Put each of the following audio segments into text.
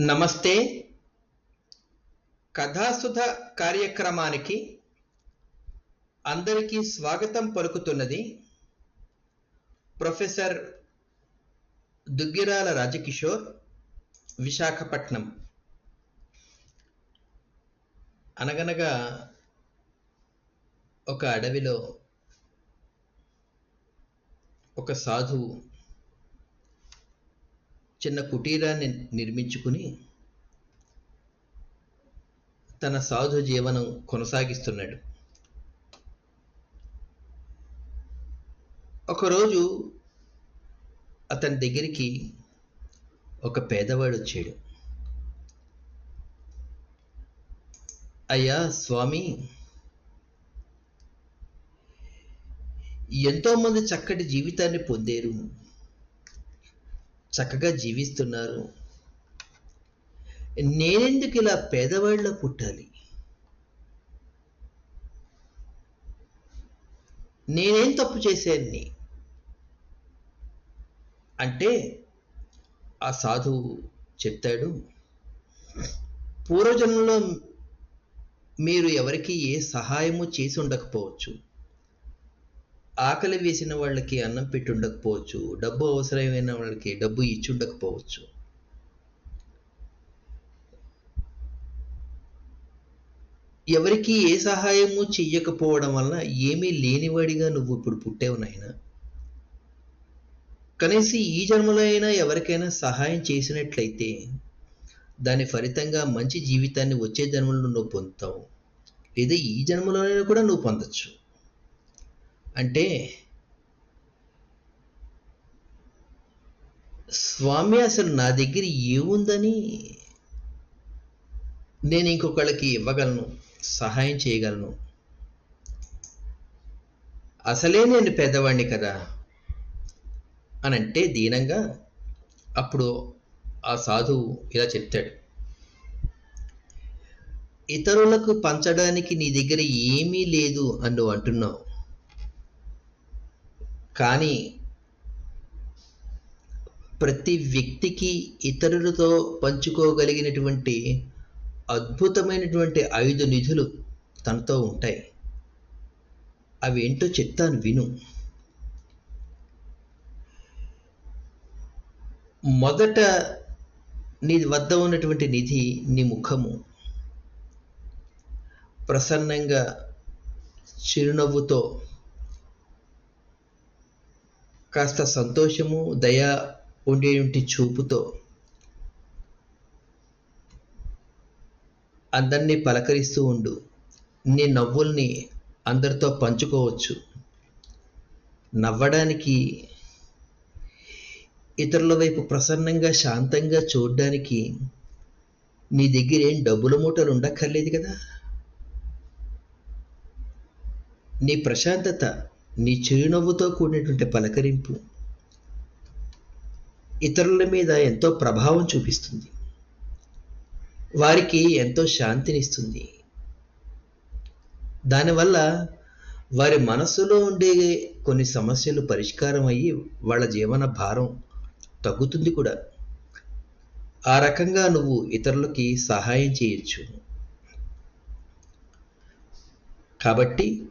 నమస్తే. కథాసుధ కార్యక్రమానికి అందరికీ స్వాగతం పలుకుతున్నది ప్రొఫెసర్ దుగ్గిరాల రాజకిషోర్ విశాఖపట్నం. అనగనగా ఒక అడవిలో ఒక సాధువు చిన్న కుటీరాన్ని నిర్మించుకుని తన సాధు జీవనం కొనసాగిస్తున్నాడు. ఒకరోజు అతని దగ్గరికి ఒక పేదవాడు వచ్చాడు. అయ్యా స్వామి ఎంతోమంది చక్కటి జీవితాన్ని పొందారు. చక్కగా జీవిస్తున్నారు. నేనెందుకు ఇలా పేదవాళ్ళ పుట్టాలి? నేనేం తప్పు చేశాన్ని? అంటే ఆ సాధువు చెప్తాడు పూర్వజన్మలో మీరు ఎవరికి ఏ సహాయము చేసి ఉండకపోవచ్చు. ఆకలి వేసిన వాళ్ళకి అన్నం పెట్టి ఉండకపోవచ్చు డబ్బు అవసరమైన వాళ్ళకి డబ్బు ఇచ్చి ఉండకపోవచ్చు ఎవరికి ఏ సహాయము చెయ్యకపోవడం వలన ఏమీ లేనివాడిగా నువ్వు ఇప్పుడు పుట్టావు నాయన. కనీసం ఈ జన్మలో అయినా ఎవరికైనా సహాయం చేసినట్లయితే దాని ఫలితంగా మంచి జీవితాన్ని వచ్చే జన్మలో నువ్వు పొందుతావు. లేదా ఈ జన్మలోనైనా కూడా నువ్వు పొందొచ్చు. అంటే స్వామి అసలు నా దగ్గర ఏముందని నేను ఇంకొకళ్ళకి ఇవ్వగలను సహాయం చేయగలను. అసలే నేను పెద్దవాడిని కదా అని అంటే దీనంగా అప్పుడు ఆ సాధువు ఇలా చెప్తాడు. ఇతరులకు పంచడానికి నీ దగ్గర ఏమీ లేదు అని నువ్వు అంటున్నావు. కానీ ప్రతి వ్యక్తికి ఇతరులతో పంచుకోగలిగినటువంటి అద్భుతమైనటువంటి ఐదు నిధులు తనతో ఉంటాయి. అవి ఏంటో చెప్తాను విను. మొదట నీ వద్ద ఉన్నటువంటి నిధి నీ ముఖము. ప్రసన్నంగా చిరునవ్వుతో కాస్త సంతోషము దయ ఉండేటువంటి చూపుతో అందరినీ పలకరిస్తూ ఉండు. నీ నవ్వుల్ని అందరితో పంచుకోవచ్చు. నవ్వడానికి ఇతరుల వైపు ప్రసన్నంగా శాంతంగా చూడడానికి నీ దగ్గర ఏం డబ్బుల మూటలు ఉండక్కర్లేదు కదా? నీ ప్రశాంతత నీ చిరునవ్వుతో కూడినటువంటి పలకరింపు ఇతరుల మీద ఎంతో ప్రభావం చూపిస్తుంది. వారికి ఎంతో శాంతినిస్తుంది. దానివల్ల వారి మనస్సులో ఉండే కొన్ని సమస్యలు పరిష్కారం అయ్యి వాళ్ళ జీవన భారం తగ్గుతుంది కూడా. ఆ రకంగా నువ్వు ఇతరులకి సహాయం చేయొచ్చు. కాబట్టి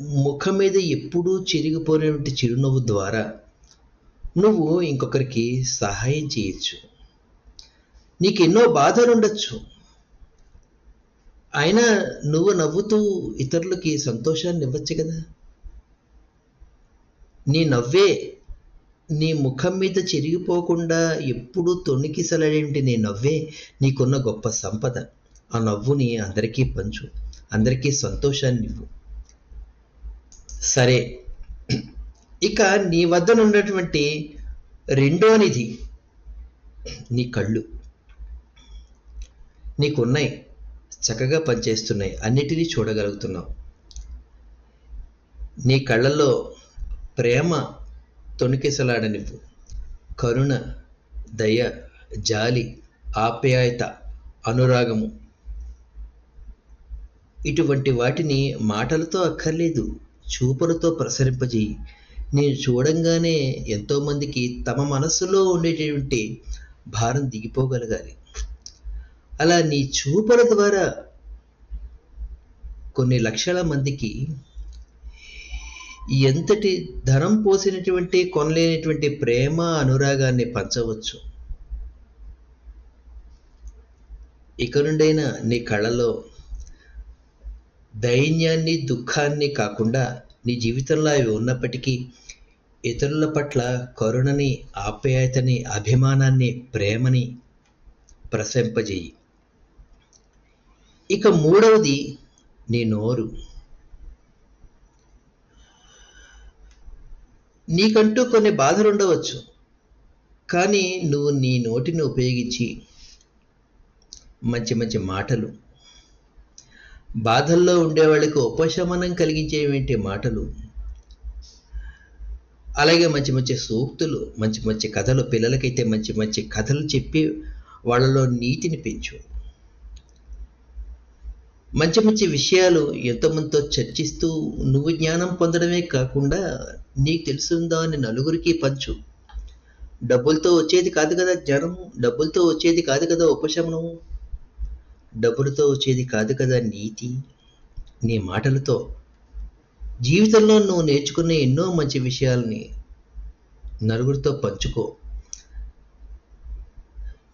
ముఖం మీద ఎప్పుడూ చెరిగిపోయినటువంటి చిరునవ్వు ద్వారా నువ్వు ఇంకొకరికి సహాయం చేయొచ్చు. నీకు ఎన్నో బాధలు ఉండొచ్చు అయినా నువ్వు నవ్వుతూ ఇతరులకి సంతోషాన్ని ఇవ్వచ్చు కదా. నీ నవ్వే నీ ముఖం మీద చెరిగిపోకుండా ఎప్పుడూ తొణికిసలడేంటి నీ నవ్వే? నీకున్న గొప్ప సంపద. ఆ నవ్వుని అందరికీ పంచు. అందరికీ సంతోషాన్ని ఇవ్వు. సరే. ఇక నీ వద్ద ఉన్నటువంటి రెండో నిధి నీ కళ్ళు. నీకున్నాయి. చక్కగా పనిచేస్తున్నాయి. అన్నిటినీ చూడగలుగుతున్నావు. నీ కళ్ళల్లో ప్రేమ తొణికిసలాడనివ్వు. కరుణ దయ జాలి ఆప్యాయత అనురాగము. ఇటువంటి వాటిని మాటలతో అక్కర్లేదు. చూపులతో ప్రసరింపజేయి. నేను చూడంగానే ఎంతోమందికి తమ మనస్సులో ఉండేటటువంటి భారం దిగిపోగలగాలి. అలా నీ చూపుల ద్వారా కొన్ని లక్షల మందికి ఎంతటి ధనం పోసినటువంటి కొనలేనటువంటి ప్రేమ అనురాగాన్ని పంచవచ్చు. ఇక నుండైనా నీ కళలో దైన్యాన్ని దుఃఖాన్ని కాకుండా నీ జీవితంలో అవి ఉన్నప్పటికీ ఇతరుల పట్ల కరుణని ఆప్యాయతని అభిమానాన్ని ప్రేమని ప్రశంపజేయి ఇక మూడవది నీ నోరు. నీకంటూ కొన్ని బాధలు ఉండవచ్చు కానీ నువ్వు నీ నోటిని ఉపయోగించి మంచి మంచి మాటలు బాధల్లో ఉండేవాళ్ళకి ఉపశమనం కలిగించేటువంటి మాటలు? అలాగే మంచి మంచి సూక్తులు మంచి మంచి కథలు పిల్లలకైతే మంచి మంచి కథలు చెప్పి వాళ్ళలో నీతిని పెంచు. మంచి మంచి విషయాలు ఎంతోమందితో చర్చిస్తూ నువ్వు జ్ఞానం పొందడమే కాకుండా నీకు తెలుసుందా అని నలుగురికి పంచు. డబ్బులతో వచ్చేది కాదు కదా జ్ఞానం డబ్బులతో వచ్చేది కాదు కదా ఉపశమనం డబ్బులతో వచ్చేది కాదు కదా నీతి? నీ మాటలతో. జీవితంలో నువ్వు నేర్చుకున్న ఎన్నో మంచి విషయాల్ని నలుగురితో పంచుకో.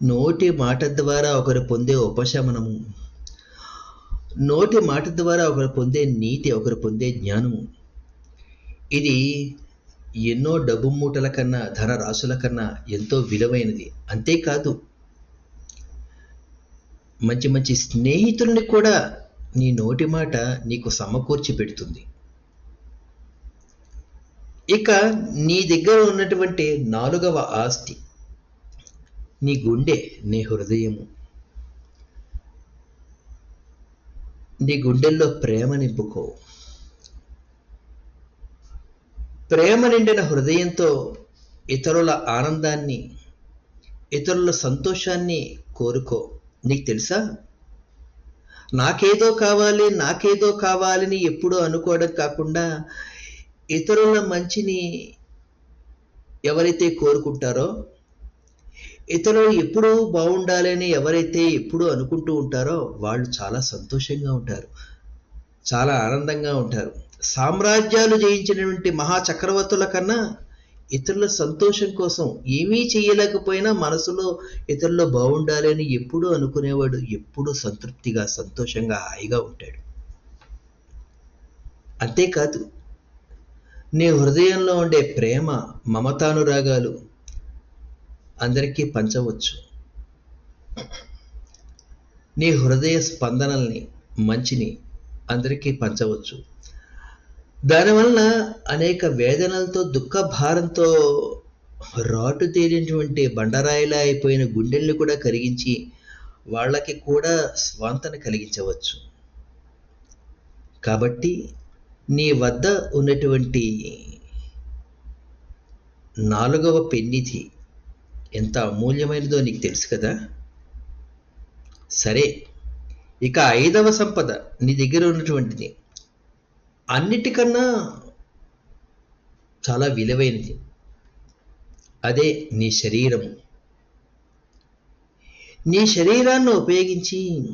నోటి మాట ద్వారా ఒకరు పొందే ఉపశమనము. నోటి మాట ద్వారా ఒకరు పొందే నీతి ఒకరు పొందే జ్ఞానము. ఇది ఎన్నో డబ్బు మూటల కన్నా ధన రాశుల కన్నా ఎంతో విలువైనది. అంతేకాదు మంచి మంచి స్నేహితుల్ని కూడా నీ నోటి మాట నీకు సమకూర్చి పెడుతుంది. ఇక నీ దగ్గర ఉన్నటువంటి నాలుగవ ఆస్తి నీ గుండె నీ హృదయము. నీ గుండెల్లో ప్రేమ నింపుకో. ప్రేమ నిండిన హృదయంతో ఇతరుల ఆనందాన్ని ఇతరుల సంతోషాన్ని కోరుకో. నీకు తెలుసా? నాకేదో కావాలి నాకేదో కావాలని ఎప్పుడూ అనుకోవడం కాకుండా ఇతరుల మంచిని ఎవరైతే కోరుకుంటారో ఇతరులు ఎప్పుడూ బాగుండాలని ఎవరైతే ఎప్పుడూ అనుకుంటూ ఉంటారో వాళ్ళు చాలా సంతోషంగా ఉంటారు. చాలా ఆనందంగా ఉంటారు. సామ్రాజ్యాలు జయించినటువంటి మహా చక్రవర్తుల కన్నా ఇతరుల సంతోషం కోసం ఏమీ చేయలేకపోయినా మనసులో ఇతరులు బాగుండాలి అని ఎప్పుడూ అనుకునేవాడు ఎప్పుడూ సంతృప్తిగా సంతోషంగా హాయిగా ఉంటాడు. అంతేకాదు నీ హృదయంలో ఉండే ప్రేమ మమతానురాగాలు అందరికీ పంచవచ్చు. నీ హృదయ స్పందనల్ని మంచిని అందరికీ పంచవచ్చు. దానివలన అనేక వేదనలతో దుఃఖ భారంతో రాటు తేలినటువంటి బండరాయిలా అయిపోయిన గుండెల్ని కూడా కరిగించి వాళ్ళకి కూడా స్వాంతన కలిగించవచ్చు. కాబట్టి నీ వద్ద ఉన్నటువంటి నాలుగవ పెన్నిధి ఎంత అమూల్యమైనదో నీకు తెలుసు కదా? సరే ఇక ఐదవ సంపద నీ దగ్గర ఉన్నటువంటిది. అన్నిటికన్నా చాలా విలువైనది. అదే నీ శరీరము. నీ శరీరాన్ని ఉపయోగించి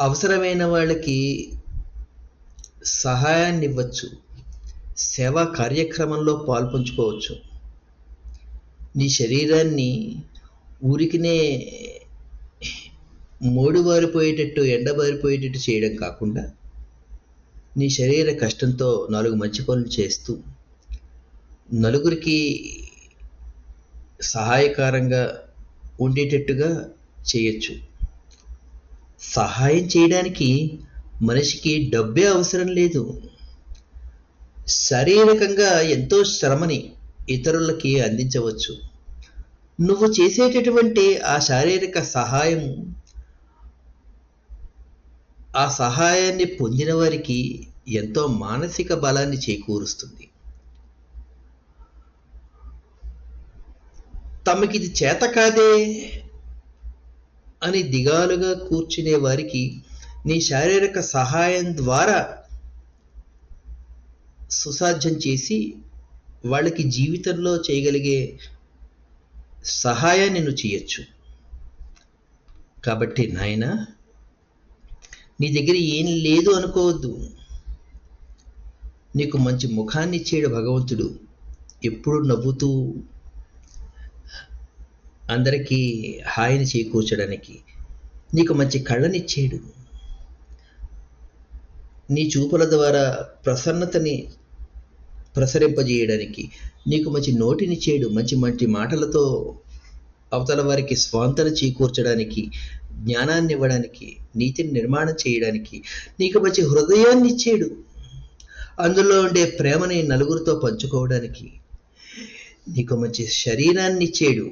అవసరమైన వాళ్ళకి సహాయాన్ని ఇవ్వచ్చు. సేవా కార్యక్రమంలో పాల్పంచుకోవచ్చు. నీ శరీరాన్ని ఊరికినే మోడుబారిపోయేటట్టు ఎండబారిపోయేటట్టు చేయడం కాకుండా నీ శరీర కష్టంతో నాలుగు మంచి పనులు చేస్తూ నలుగురికి సహాయకారంగా ఉండేటట్టుగా చేయొచ్చు. సహాయం చేయడానికి మనిషికి డబ్బే అవసరం లేదు. శారీరకంగా ఎంతో శ్రమని ఇతరులకి అందించవచ్చు. నువ్వు చేసేటటువంటి ఆ శారీరక సహాయం ఆ సహాయాన్ని పొందిన వారికి ఎంతో మానసిక బలాన్ని చేకూరుస్తుంది. తమకిది చేత కాదే అని దిగాలుగా కూర్చునే వారికి నీ శారీరక సహాయం ద్వారా సుసాధ్యం చేసి వాళ్ళకి జీవితంలో చేయగలిగే సహాయాన్ని నువ్వు చేయొచ్చు. కాబట్టి నాయనా నీ దగ్గర ఏం లేదు అనుకోవద్దు. నీకు మంచి ముఖాన్ని ఇచ్చేడు భగవంతుడు. ఎప్పుడు నవ్వుతూ అందరికీ హాయిని చేకూర్చడానికి నీకు మంచి కళ్ళనిచ్చేడు. నీ చూపుల ద్వారా ప్రసన్నతని ప్రసరింపజేయడానికి నీకు మంచి నోటినిచ్చేడు. మంచి మంచి మాటలతో అవతల వారికి స్వాంతన చేకూర్చడానికి జ్ఞానాన్ని ఇవ్వడానికి నీతిని నిర్మాణం చేయడానికి నీకు మంచి హృదయాన్ని ఇచ్చేడు. అందులో ఉండే ప్రేమని నలుగురితో పంచుకోవడానికి నీకు మంచి శరీరాన్ని ఇచ్చేడు.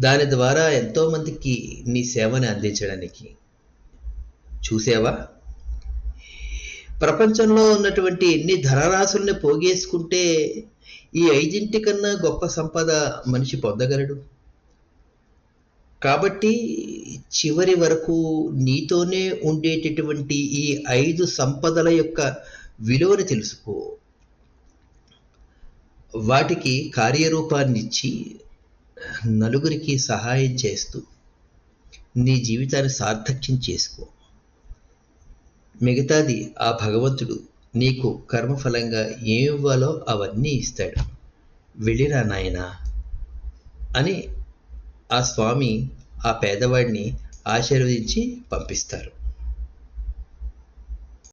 దాని ద్వారా ఎంతోమందికి నీ సేవని అందించడానికి. చూసావా? ప్రపంచంలో ఉన్నటువంటి ఎన్ని ధనరాశుల్ని పోగేసుకుంటే ఈ ఐదింటి కన్నా గొప్ప సంపద మనిషి పొందగలడు. కాబట్టి చివరి వరకు నీతోనే ఉండేటటువంటి ఈ ఐదు సంపదల యొక్క విలువను తెలుసుకో. వాటికి కార్యరూపాన్నిచ్చి నలుగురికి సహాయం చేస్తూ నీ జీవితాన్ని సార్థక్యం చేసుకో. మిగతాది ఆ భగవంతుడు నీకు కర్మఫలంగా ఏమి ఇవ్వాలో అవన్నీ ఇస్తాడు. వెళ్ళిరా నాయనా అని ఆ స్వామి ఆ పేదవాడిని ఆశీర్వదించి పంపిస్తారు.